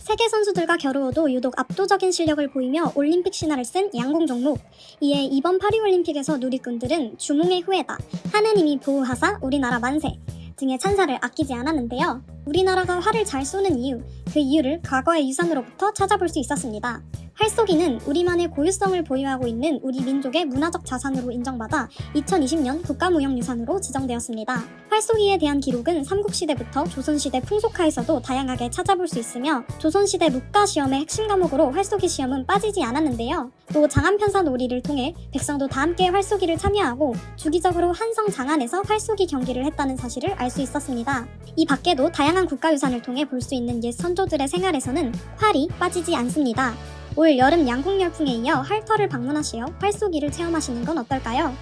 세계 선수들과 겨루어도 유독 압도적인 실력을 보이며 올림픽 신화를 쓴 양궁 종목. 이에 이번 파리올림픽에서 누리꾼들은 주몽의 후예다. 하느님이 보호하사 우리나라 만세. 등의 찬사를 아끼지 않았는데요. 우리나라가 활을 잘 쏘는 이유, 그 이유를 과거의 유산으로부터 찾아볼 수 있었습니다. 활쏘기는 우리만의 고유성을 보유하고 있는 우리 민족의 문화적 자산으로 인정받아 2020년 국가무형유산으로 지정되었습니다. 활쏘기에 대한 기록은 삼국시대부터 조선시대 풍속화에서도 다양하게 찾아볼 수 있으며 조선시대 문과 시험의 핵심 과목으로 활쏘기 시험은 빠지지 않았는데요. 또 장안편사 놀이를 통해 백성도 다 함께 활쏘기를 참여하고 주기적으로 한성 장안에서 활쏘기 경기를 했다는 사실을 알 수 있었습니다. 이 밖에도 다양한 국가유산을 통해 볼 수 있는 옛 선조들의 생활에서는 활이 빠지지 않습니다. 올 여름 양궁 열풍에 이어 할터를 방문하시어 활쏘기를 체험하시는 건 어떨까요?